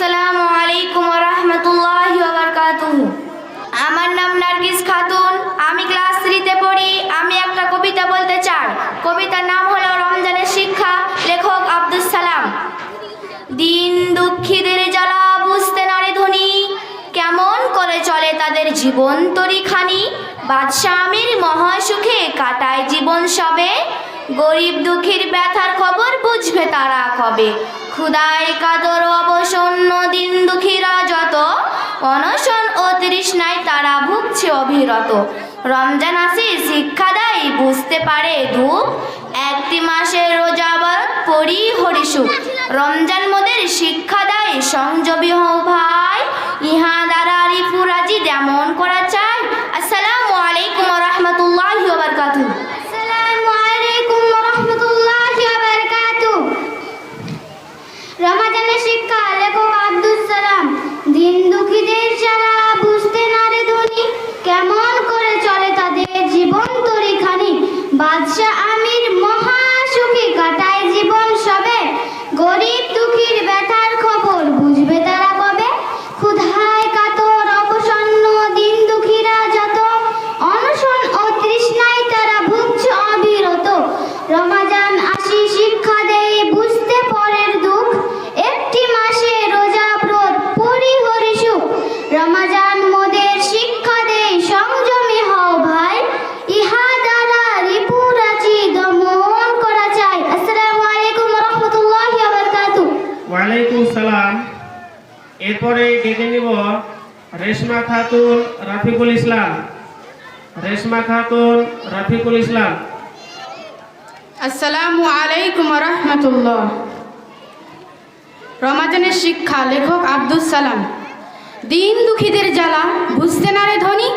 আসসালামু আলাইকুম রহমতুল্লাহ আমার নাম নার্গিস খাতুন, আমি ক্লাস থ্রিতে পড়ি, আমি একটা কবিতা বলতে চাই। কবিতার নাম হলো রমজানের শিক্ষা, লেখক আব্দুস সালাম। দিন দুঃখীদের জ্বালা, বুঝতে নারে ধনী। কেমন করে চলে তাদের জীবন তরিখানি? বাদশাহ আমির মহাসুখে কাটায় জীবন সবে। গরিব দুঃখীর ব্যথার খবর বুঝবে তারা কবে। ক্ষুদায় কাদর অবসন্ন দিন দুঃখীরা যত, অনশন ও তৃষ্ণায় তারা ভুগছে অবিরত। রমজান আসি, শিক্ষা দেয়, বুঝতে পারে দুঃখ। একটি মাসের রোজাবার পরি হরিসুখ রমজান মোদের শিক্ষা দেয়, সংযমী হও ভাই। ইহা দ্বারা রিফুরাজি যেমন করা চাই। আসসালামু আলাইকুম রহমতুল্লাহ বারকাতু আসসালামু আলাইকুম রহমতুল্লাহি ওয়া বারাকাতুহু রমাজানের শিক্ষা লেখক আব্দুস সালাম দিন দুঃখীদের যারা বুঝতে না রে ধনী কেমন করে চলে তাদের জীবন তরিখানি বাদশাহ আমির মহা সুখী কাটায় জীবন সবে গরিব দুঃখীর ব্যথার খবর বুঝবে তারা কবে ক্ষুধায় কাতর অবসন্ন দিন দুঃখীরা যত অনশন ও তৃষ্ণায় তারা ভুগছে অবিরত রমাজান আসি শিক্ষা দেয় বুঝতে পরের দুঃখ একটি মাসে রোজা ব্রত পরি হরি সুখ রমাজান মোদের শিক্ষা দেয় সংযমী হও ভাই ইহা দ্বারা রিপুরাজি দমন করা চাই আসসালামু আলাইকুম রহমতুল্লাহি ওয়া বারাকাতুহু ওয়ালাইকুম সালাম। এরপরে ডেকে নিব রেশমা খাতুন রাফিকুল ইসলাম। রেশমা খাতুন রাফিকুল ইসলাম। আসসালামু আলাইকুম রহমতুল্লাহ। রমাজানের শিক্ষা লেখক আব্দুস সালাম। দিন দুঃখীদের জ্বালা, বুঝতে না রে ধনী,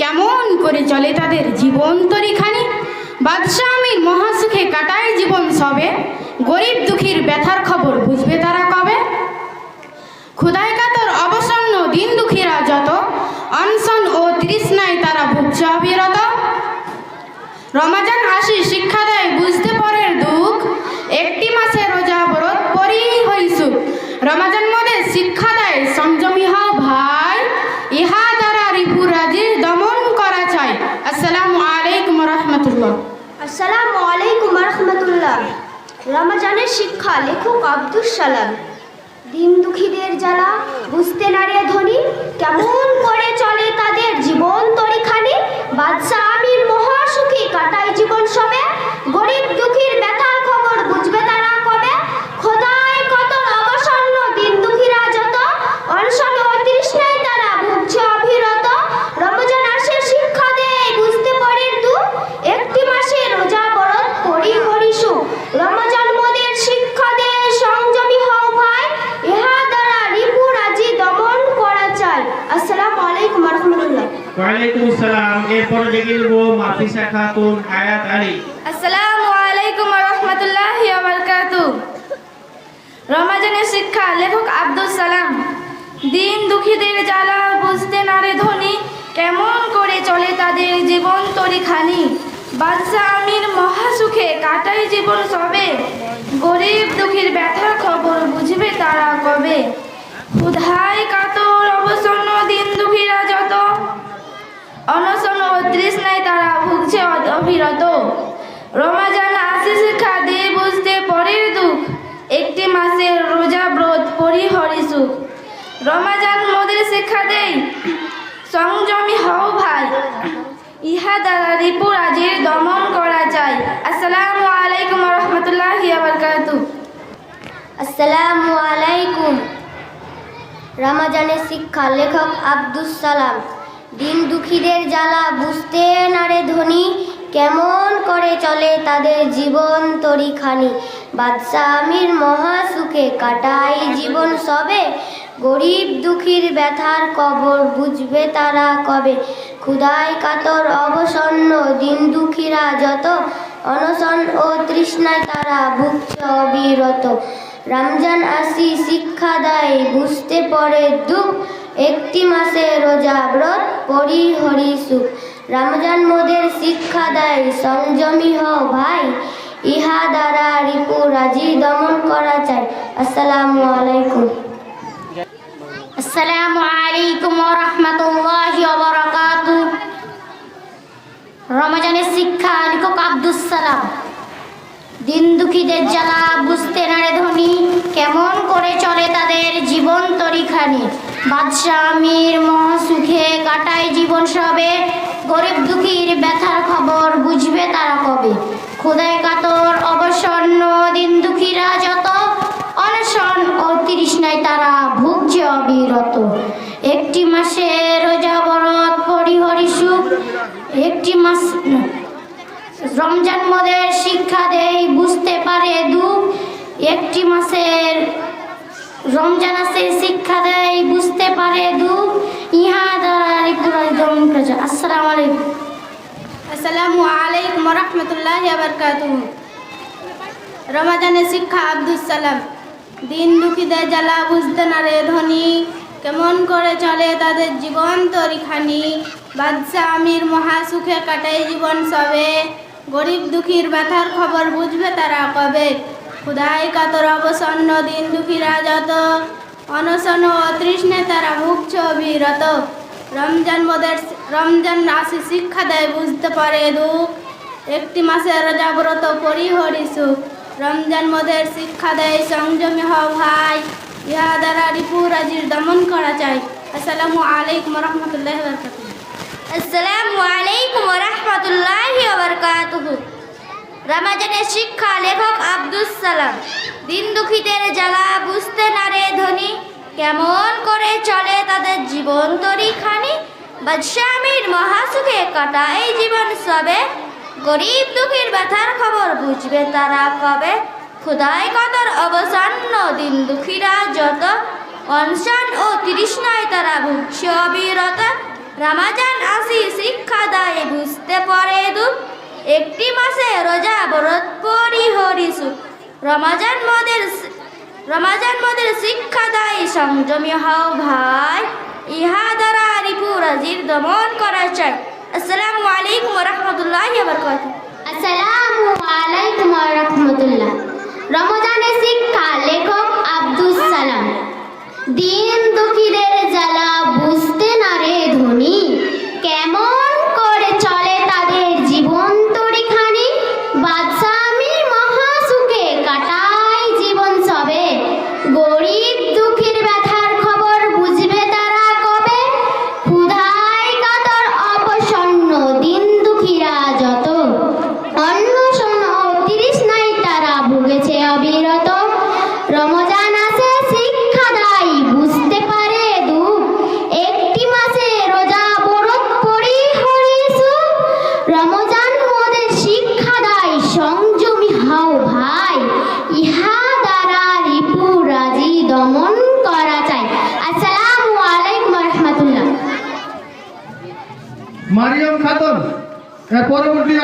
কেমন করে চলে তাদের জীবন তরিখানি? বাদশাহ মহাসুখে কাটায় জীবন সবে। গরিব দুঃখীর ব্যথার খবর বুঝবে তারা কবে? ক্ষুদায় কাতর অবসন্ন দিন দুঃখীরা যত। অনশন ও তৃষ্ণায় তারা ভুগছে অবিরত। রমাজান আসি শিক্ষা দেয় বুঝতে পরের দুঃখ একটি মাসে রোজা ব্রত পরি হইসুক রমাজান মধ্যে শিক্ষা দেয় সংযমী হও ভাই ইহা দ্বারা রিপু রাজির দমন করা চাই আসসালামু আলাইকুম রহমতুল্লাহ আসসালামু আলাইকুম রহমতুল্লাহ রমজানের শিক্ষা লেখক আব্দুল সালাম। দিন দুঃখীদের জ্বালা, বুঝতে না ধনী, কেমন করে চলে তাদের জীবন তরিখানে? বাদশাহ আমির মহাসুখী কাটায় জীবন সবে গরিব দুঃখীর ব্যথার খবর বুঝবে তারা কবে খোদায় কত অবসন্ন দিন দুঃখীরা যত অনশন ও তৃষ্ণায় তারা ভুগছে অবিরত রমজান আসে শিক্ষা দেয় বুঝতে পরের দু একটি মাসে রোজা বরত করি হরিসু রমজান মোদের শিক্ষা দেয় সংযমী হও ভাই ইহা দ্বারা রিপু রাজি দমন করা চাই আসসালামু আলাইকুম রহমতুল্লাহ ওয়ালাইকুম সালাম এরপরে ডেকে নিব মাফিসা খাতুন হায়াত আলী আসসালামু আলাইকুম রহমতুল্লাহ বারকাতু রমাজানের শিক্ষা, লেখক আব্দুল সালাম, দিন দুঃখীদের জ্বালা বুঝতে না রে ধনী কেমন করে চলে তাদের জীবন তরিখানি বাদশাহ আমির মহাসুখে কাটাই জীবন সবে, গরিব দুঃখীর ব্যথার খবর বুঝবে তারা কবে? ক্ষুধায় কাতর অবসন্ন দিন দুঃখীরা যত, অনশন ও তৃষ্ণায় তারা ভুগছে অবিরত রমাজান আসি শিক্ষা দিয়ে বুঝতে পরের দুঃখ একটি মাসের রোজা, ব্রত পরি হরি সুখ। রমাজান মোদের শিক্ষা দেই, সংযমী হও ভাই। ইহা দ্বারা রিপু রাজির দমন করা যায়। আসসালামু আলাইকুম রহমতুল্লাহ আসসালামু আলাইকুম। রমাজানের শিক্ষা, লেখক আব্দুস সালাম। দিন দুঃখীদের জ্বালা, বুঝতে না রে ধনী কেমন করে চলে তাদের জীবন তরিখানি? বাদশাহ আমির মহা সুখে কাটাই জীবন সবে। গরিব দুঃখীর ব্যথার কবর বুঝবে তারা কবে? ক্ষুধায় কাতর অবসন্ন দিন দুঃখীরা যত। অনশন ও তৃষ্ণায় তারা ভুগছে অবিরত। রমজান আসি শিক্ষা দেয়, বুঝতে পরে দুঃখ। একটি মাসে রোজা ব্রত পরি হরি সুখ। রমজান মোদের শিক্ষা দেয়, সংযমী হও ভাই। ইহা দ্বারা রিপু রাজি দমন করা চাই। আসসালামু আলাইকুম। আসসালামু আলাইকুম রহমতুল্লাহি ওবারাকাতু রমজানের শিক্ষা লিখক আব্দুস সালাম। দিন দুঃখীদের জ্বালা, বুঝতে নারে ধনী। কেমন করে চলে তাদের জীবন তরিখানি। বাদশাহ আমির মহাসুখে কাটায় জীবন সবে। গরিব দুঃখীর ব্যথার খবর বুঝবে তারা কবে। খোদায় কাতর, অবসন্ন, দিন দুঃখীরা যত। অনশন ও তারা ভুগছে অবিরত। একটি মাসে রোজা বরত পরিহরি সুখ। একটি মাস রমজান মদের শিক্ষা দেই বুঝতে পারে দুঃখ। একটি মাসের রমজান আসে শিক্ষা দেয়, বুঝতে পারে, দুঃখ। ইহা দ্বারা আসসালামু আলাইকুম। আসসালামু আলাইকুম রহমতুল্লাহ বরকাতুহ। রমাজানের শিক্ষা আব্দুস সালাম। দিন দুঃখীদের জ্বালা বুঝতে না রে ধনী। কেমন করে চলে তাদের জীবন তরিখানি। বাদশাহ আমির মহাসুখে কাটায় জীবন সবে। গরিব দুঃখীর ব্যথার খবর বুঝবে তারা কবে। ক্ষুধাই কাতর অবসন্ন দিন দুঃখীরা যত অনশন ও তৃষ্ণে তারা ভুগছ বিরত রমজান মোদের রমজান রাশি শিক্ষা দেয়, বুঝতে পারে দুঃখ। একটি মাসে রোজা ব্রত পরিহরি সুখ। রমজান মোদের শিক্ষা দেয়, সংযমী হ ভাই। ইহা দ্বারা রিপু রাজির দমন করা চাই আসসালামু আলাইকুম রহমতুল্লাহ আসসালামু আলাইকুম রহমতুল্লাহ বরকাতুহ রমাজানের শিক্ষা লেখক আব্দুস সালাম। দিন দুঃখীদের জ্বালা বুঝতে না রে ধনী। কেমন করে চলে তাদের জীবন তরিখানি বাদশামীর মহাসুখে কাটা এই জীবন সবে। গরিব দুঃখীর ব্যথার খবর বুঝবে তারা কবে। ক্ষুদায় কদর অবসান্ন দিন দুঃখীরা যত। অনশন ও তৃষ্ণায় তারা ভুগছে অবিরত। রামাজান আসি শিক্ষা দেয় বুঝতে পারে দুঃখ একটি মাসে রোজা ব্রত পরিহরি সুখ। রমাজান মদের রমাজান মদের শিক্ষা দেয়, সংযমী হও ভাই। ইহা দ্বারা রিপু রাজির দমন করা চাই আসসালামু আলাইকুম রহমতুল্লাহ আসসালামু আলাইকুম রহমতুল্লাহ রমজানের শিক্ষা লেখক আব্দুস সালাম। দিন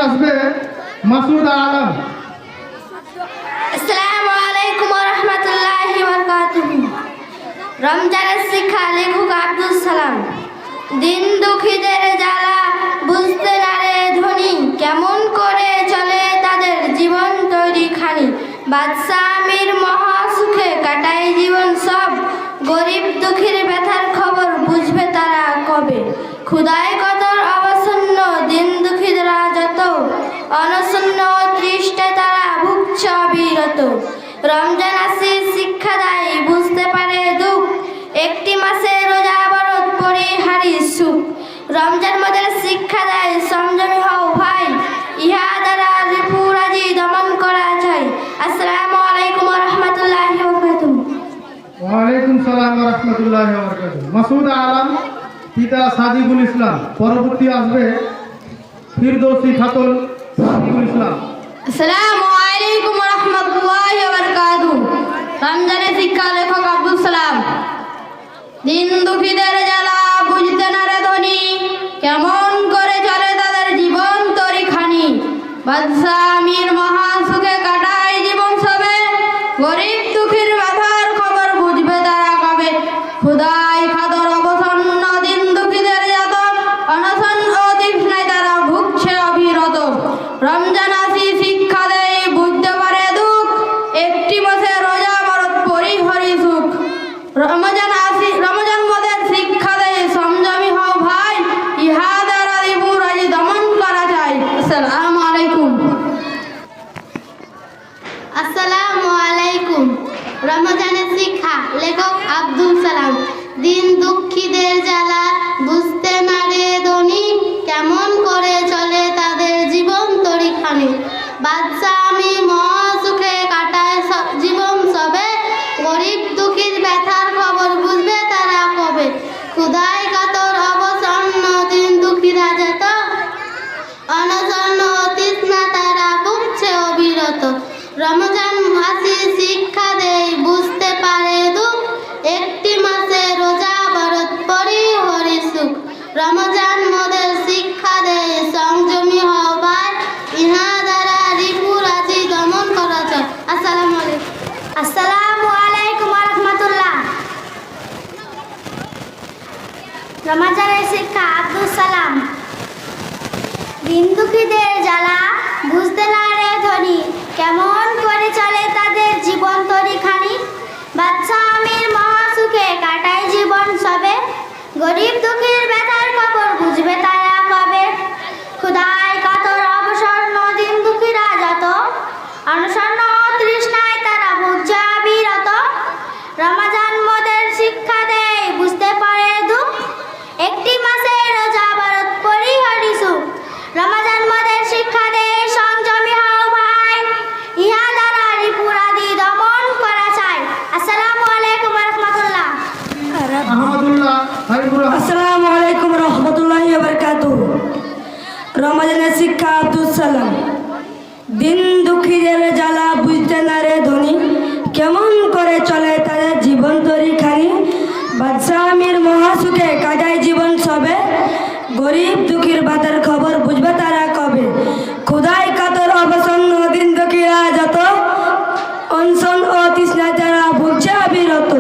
আসবে মাসুদ আলম। রমজানের শিক্ষা লেখক আব্দুল সালাম। দিন দুঃখীদের মাসুদ আলম, পিতা সাদিকুল ইসলাম, পরবর্তী আসবে ফিরদৌসি খাতুন সাদিকুল ইসলাম। শিক্ষা লেখক আব্দুল সালাম। দিন দুঃখীদের জ্বালা বুঝতে না রে ধনী। কেমন করে চলে তাদের জীবন তরিখানি। বাদশাহ আমির মহাসুখে কাটায় জীবন সবে। গরিব জ্বালা বুঝতে না রে ধনী। কেমন করে চলে তাদের জীবন তরি খানি বাচ্চা আমির মহাসুখে কাটায় জীবন সবে। গরিব দুঃখের ব্যথা বাদশাহ আমির মহাসুখে কাজায় জীবন সবে। গরিব দুঃখীর বাতের খবর বুঝবে তারা কবে। ক্ষুদায় কাতর অবসন্ন দিন দুঃখীরা যত। অনশন ও তৃষ্ণা যারা ভুগছে অবিরত।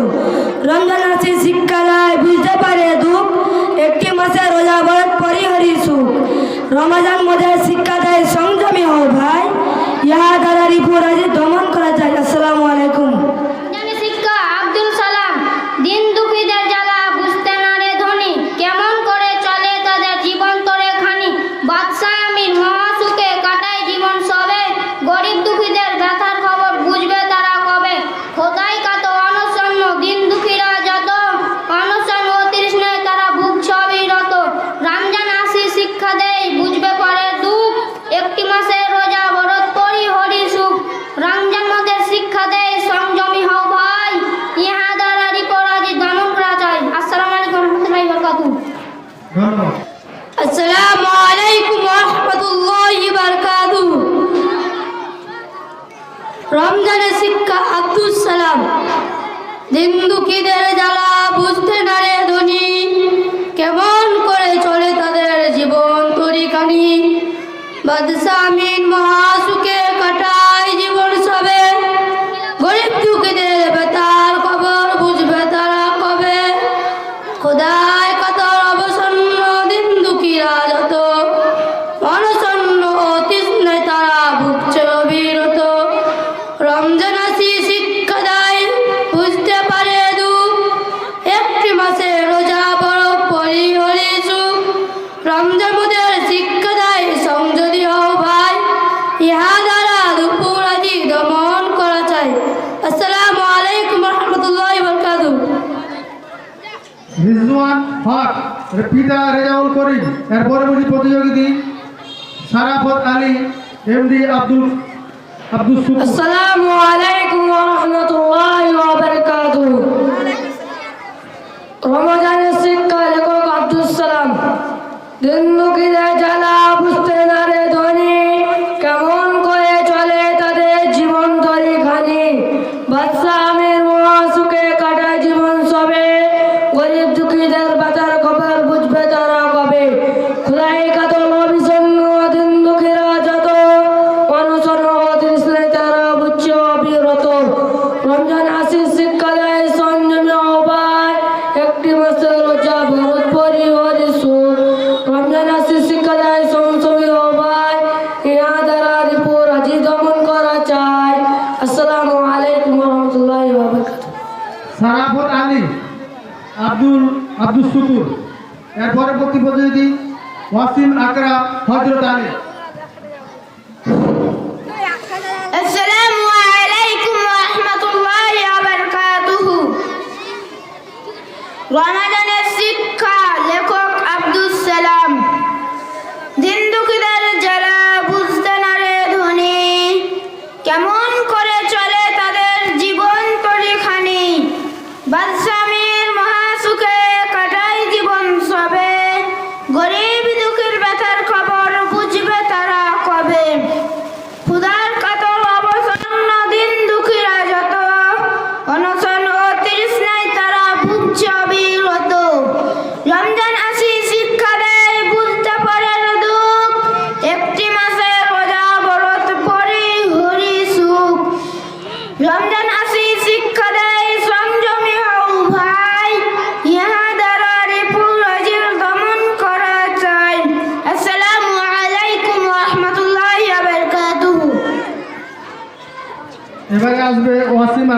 রমজান আসে শিক্ষালায় বুঝতে পারে দুঃখ। একটি মাসে রোজা বরত পরিহরি সুখ। রমজান মধ্যে রমজানের শিক্ষা আব্দুল সালাম। হিন্দুকিদের জ্বালা বুঝতে নারে ধনী। কেমন করে চলে তাদের জীবন তরিকানি বাদশাহ মহাসুখ বুঝতে পারে দু। একটি মাসে রোজা বড় পরি হলে সুখ শিক্ষা দেয় সংযদি হও ভাই। ইহা দ্বারা দুপুর আদি দমন করা চাই আসসালাম আলাইকুম রহমতুল্লাহ বরকাতু রিজওয়ান হক পিতা রেজাউল করিম, এর পরবর্তী প্রতিযোগিতা সারাফত আলী, এমডি আব্দুল السلام عليكم ورحمة الله وبركاته. رمضان সারাফত আলী আব্দুল আব্দুল শুকুর। এর পরবর্তী প্রতিনিধি ওয়াসিম আকরা হজরত আলী। রমাদান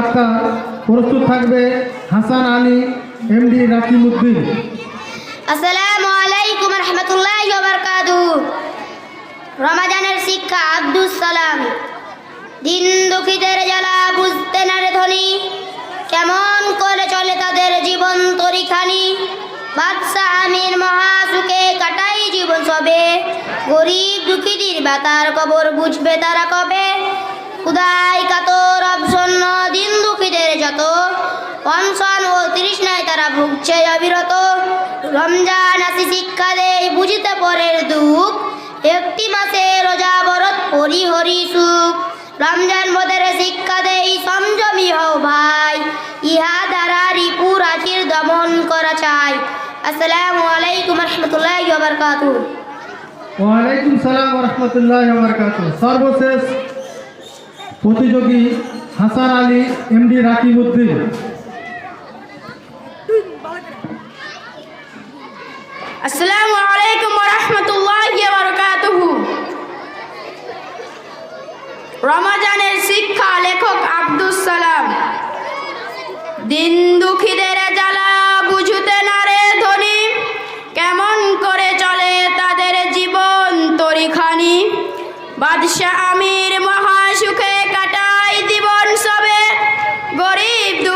আক্তার প্রস্তুত থাকবে হাসান আলী এমডি রাকিমউদ্দিন আসসালামু আলাইকুম রমাজানের শিক্ষা আব্দুস সালাম। দিন দুঃখীদের জ্বালা বুঝতে না রে ধনী। কেমন করে চলে তাদের জীবন তরিখানি। বাদশাহ আমির মহাসুখে কাটাই জীবন সবে। গরিব দুঃখীদের বেতার কবর বুঝবে তারা কবে? উদাই কাতর অবসন্ন, দিন দুঃখীদের যত। অনশন ও তৃষ্ণায় তারা ভুগছে অবিরত। রমজান আসি শিক্ষা দেয় বুঝিতে পরের দুঃখ। একটি মাসে রোজা বরত হরি হরি সুখ। রমজান মদের শিক্ষা দেই সংযমী হও ভাই। ইহা দ্বারা রিপু রাজির দমন করা চাই। আসসালামু আলাইকুম রহমতুল্লাহ বারকাতু ওয়ালাইকুম সালাম রহমতুল্লাহ বরকাত সর্বশেষ প্রতিযোগী হাসান আলী এমডি বারকাতুহু রমাজানের শিক্ষা লেখক সালাম, দিন দুঃখীদের জ্বালা বুঝতে না রে ধনী, কেমন করে চলে তাদের জীবন তরিখানি? বাদশাহ আমির মহাসুখে কাটাই জীবন সবে। গরিব